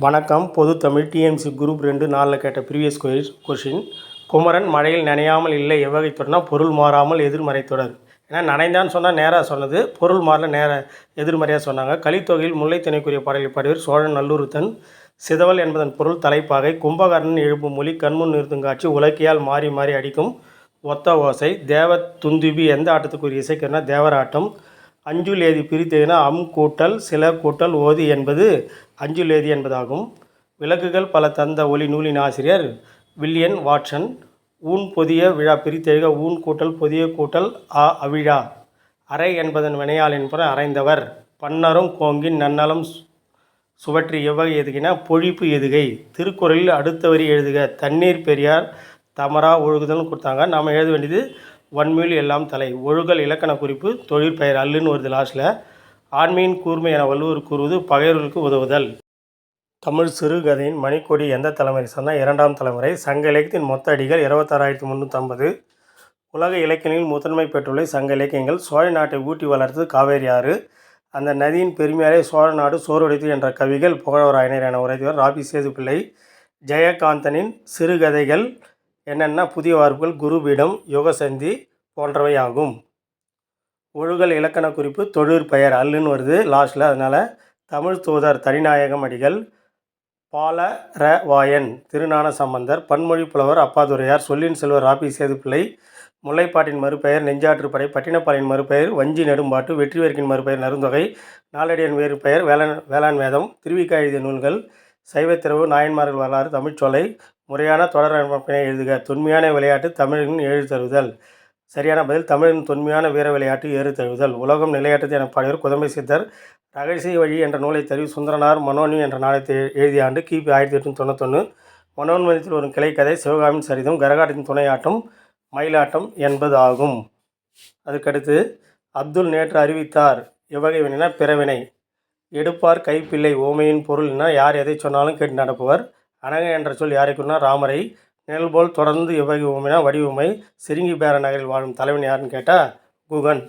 வணக்கம். பொது Tamil TMC group ரெண்டு நாளில் கேட்ட ப்ரீவியஸ் கொஷின் குமரன் மழையில் நனையாமல் இல்லை எவ்வகை தொடர்னா பொருள் மாறாமல் எதிர்மறை தொடர். ஏன்னா நனைந்தான்னு சொன்னால் நேராக சொன்னது பொருள் மாறல நேர எதிர்மறையாக சொன்னாங்க. கலித்தொகையில் முல்லைத்திணைக்குரிய பாடலில் பாடியவர் சோழன் நல்லூருத்தன். சிதவல் என்பதன் பொருள் தலைப்பாகை கும்பகர்ணன் எழுப்பும் மொழி கண்முன் நிறுத்தும் காட்சி உலக்கையால் மாறி மாறி அடிக்கும் ஒத்த ஓசை தேவ துந்துபி எந்த ஆட்டத்துக்குரிய இசைக்கிறனா தேவராட்டம். அஞ்சுல் ஏதி பிரித்ததுனா அம் கூட்டல் சில கூட்டல் ஓதி என்பது அஞ்சுல் ஏதி என்பதாகும். விளக்குகள் பல தந்த ஒளி நூலின் ஆசிரியர் வில்லியன் வாட்சன். ஊன் பொதிய விழா பிரித்தெழுக ஊன் கூட்டல் பொதிய கூட்டல் அ அவிழா. அறை என்பதன் வினையால் என்பன அறைந்தவர் பன்னரும் கோங்கின் நன்னலம் சுவற்றி எவ்வகை எதுகினா பொழிப்பு எதுகை. திருக்குறளில் அடுத்த வரி எழுதுக. தண்ணீர் பெரியார் தமரா ஒழுகுதல்னு கொடுத்தாங்க. நாம் எழுத வேண்டியது வன்மொழி எல்லாம் தலை. ஒழுகல் இலக்கண குறிப்பு தொழிற்பெயர் அல்லுன்னு வருது லாஸ்ட்டில் ஆண்மையின் கூர்மை என வள்ளுவர் கூறுவது பகைவர்களுக்கு உதவுதல். தமிழ் சிறுகதையின் மணிக்கொடி எந்த தலைமுறை சொன்னால் இரண்டாம் தலைமுறை. சங்க இலக்கியத்தின் மொத்த அடிகள் இருபத்தாறாயிரத்தி முந்நூற்றம்பது உலக இலக்கியங்களில் முதன்மை பெற்றுள்ள சங்க இலக்கியங்கள் சோழ நாட்டை ஊட்டி வளர்த்தது காவேரி ஆறு. அந்த நதியின் பெருமையாலே சோழ நாடு சோறுடைத்து என்ற கவிகள் புகழவராயினர் என உரைத்தவர் ராபி சேதுப்பிள்ளை. ஜெயகாந்தனின் சிறுகதைகள் என்னென்ன புதிய வார்ப்புகள் குருபீடம் யுகசந்தி போன்றவை ஆகும் ஒழுகல் இலக்கண குறிப்பு தொழிற்பெயர் அல்லுன்னு வருது லாஸ்ட்டில் அதனால் தமிழ் தூதர் தனிநாயகம் அடிகள் பாலரவாயன் திருநான சம்பந்தர் பன்மொழி புலவர் அப்பாதுரையார் சொல்லின் செல்வர் ராபி சேதுப்பிள்ளை முல்லைப்பாட்டின் மறுபெயர் நெஞ்சாற்றுப்படை பட்டினப்பாளையின் மறுபெயர் வஞ்சி நெடும்பாட்டு வெற்றிவேற்கின் மறுபெயர் நருந்தொகை நாளடியன் வேறு பெயர் வேளாண் வேளாண் வேதம் திருவிக்கா எழுதிய நூல்கள் சைவத்திரவு நாயன்மார்கள் வரலாறு தமிழ்ச்சோலை முறையான தொடர் அமைப்பினை எழுதுக. தொன்மையான விளையாட்டு தமிழின் ஏழு தருதல் சரியான பதில் தமிழின் தொன்மையான வீர விளையாட்டு ஏறு தழுவுதல். உலகம் நிலையற்றது என பாடியவர் குதம்பை சித்தர். ரகசிய வழி என்ற நூலை தருவி சுந்தரனார் மனோனி என்ற நாடகத்தை எழுதிய ஆண்டு கிபி ஆயிரத்தி எட்நூற்றி தொண்ணூத்தொன்று மனோன்மதியத்தில் ஒரு கிளைக்கதை சிவகாமியின் சரிதம் கரகாட்டத்தின் துணையாட்டம் மயிலாட்டம் என்பது ஆகும். அதுக்கடுத்து அப்துல் நேற்று அறிவித்தார் எவ்வகை வினைனா பிறவினை. எடுப்பார் கைப்பிள்ளை. ஓமையின் பொருள்னா யார் எதை சொன்னாலும் கேட்டு நடப்பவர். அனக என்ற சொல் யாருக்குன்னா ராமரை நிழல் போல் தொடர்ந்து எவ்வகை வடிவமை வடிவுமை சிறுங்கி பேர நகரில் வாழும் தலைவன் யாருன்னு கேட்டால் குகன்.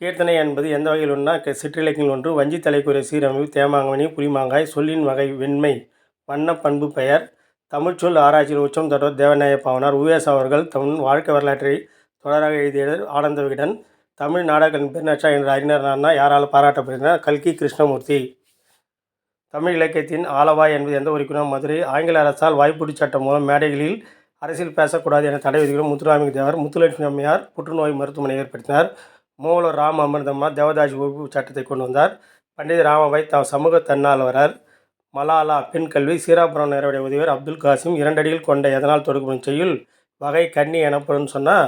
கீர்த்தனை என்பது எந்த வகையில் ஒன்றா சிற்றிலக்கியங்கள் ஒன்று வஞ்சி தலைக்குரிய சீரமைப்பு தேமாங்கமணி புளிமாங்காய் சொல்லின் வகை வெண்மை வண்ண பண்பு பெயர் தமிழ்ச்சொல் ஆராய்ச்சியில் உச்சம் தொடர் தேவநாய பாவனார் உவேஸ் அவர்கள் தம் வாழ்க்கை வரலாற்றை தொடராக எழுதிய ஆனந்த விகடன் தமிழ் நாடகன் பெருநட்சா என்ற அறிஞர் அண்ணா யாரால் பாராட்டப்படுகிறார் கல்கி கிருஷ்ணமூர்த்தி. தமிழ் இலக்கியத்தின் ஆளவா என்பது எந்த உரிக்குணம் மதுரை ஆங்கில அரசால் வாய்ப்புடி சட்டம் மூலம் மேடைகளில் அரசியல் பேசக்கூடாது என தடை விதிக்கும் முத்துராமலிங்க தேவர் முத்துலட்சுமி அம்மையார் புற்றுநோய் மருத்துவமனை ஏற்படுத்தினார். மூவலூர் ராம அமிர்தம்மாள் தேவதாசி ஒழிப்பு சட்டத்தை கொண்டு வந்தார். பண்டித ராமபாய் தம் சமூக தன்னால்வரர் மலாலா பெண் கல்வி சீராபுரம் நேரவுடைய உதவியர் அப்துல் காசிம் இரண்டடியில் கொண்ட எதனால் தொடுக்கப்படும் செய்யுள் வகை கன்னி எனப்படும் சொன்னால்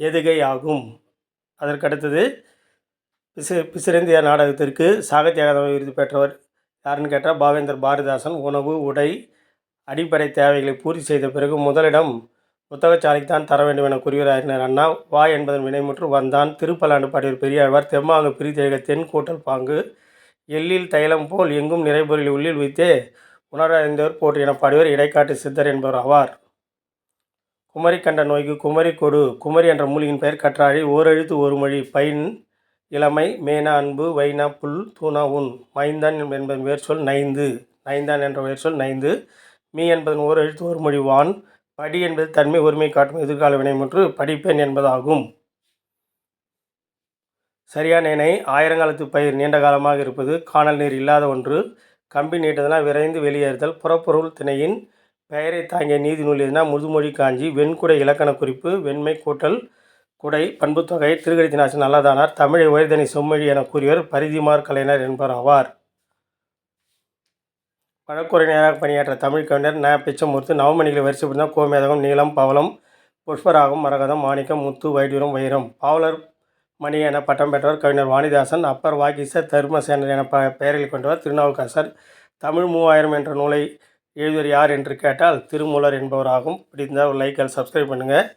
எதுகை ஆகும். அதற்கடுத்தது பிசு பிசிறந்திய நாடகத்திற்கு சாகித்ய அகாதமி விருது பெற்றவர் யாருன்னு கேட்டால் பாவேந்தர் பாரதிதாசன் உணவு உடை அடிப்படை தேவைகளை பூர்த்தி செய்த பிறகு முதலிடம் புத்தகச்சாலைக்கு தான் தர வேண்டும் என கூறியவர் அண்ணா. வா என்பதன் வினைமுற்று வந்தான். திருப்பலாண்டு பாடியூர் பெரியாழ்வார் தெம்மாங்கு பிரித்தேக தென் கூட்டல் பாங்கு எள்ளில் தைலம் போல் எங்கும் நிறைபொருளில் உள்ளில் வைத்தே உணரறிந்தவர் போற்றி என பாடியவர் இடைக்காட்டு சித்தர் என்பவர் ஆவார். குமரி கண்ட நோய்க்கு குமரி கொடு. குமரி என்ற மூலிகையின் பெயர் கற்றாழை ஓரெழுத்து ஒரு மொழி பைன் இளமை மேனா அன்பு வைனா புல் தூணா உன் மைந்தான் என்பதன் வேர்ச்சொல் நைந்து. நைந்தான் என்ற வேர்ச்சொல் நைந்து. மீ என்பதன் ஓர் எழுத்து ஒரு மொழி வான் படி என்பது தன்மை ஒருமை காட்டும் எதிர்கால வினைமுற்று படிப்பெண் என்பதாகும். சரியான இணை ஆயிரங்காலத்து பயிர் நீண்ட காலமாக இருப்பது காணல் நீர் இல்லாத ஒன்று. கம்பி நீட்டதனால் விரைந்து வெளியேறுதல் புறப்பொருள் திணையின் பெயரை தாங்கிய நீதி நூல் எதுனா முதுமொழி காஞ்சி வெண்குடை இலக்கண குறிப்பு வெண்மை கூட்டல் குடை பண்புத்தொகை திருக்கடித்தினாசன் நல்லதானார். தமிழை உயர்தனி செம்மொழி என கூறியவர் பரிதிமார் கலைஞர் என்பவர் ஆவார். வழக்குரைஞராக பணியாற்ற தமிழ் கவிஞர் ந. பிச்சமூர்த்தி நவமணிகளை வரிசைப்படுத்த கோமேதகம் நீளம் பவளம் புஷ்பராகம் மரகதம் மாணிக்கம் முத்து வைடூரம் வைரம். பாவலர் மணி என பட்டம் பெற்றவர் கவிஞர் வாணிதாசன். அப்பர் வாகிச தர்மசேனர் என ப பெயரில் கொண்டவர் திருநாவுக்கரசர். தமிழ் மூவாயிரம் என்ற நூலை எழுதியவர் யார் என்று கேட்டால் திருமூலர் என்பவராகும். பிடித்தால் ஒரு லைக் சப்ஸ்கிரைப் பண்ணுங்கள்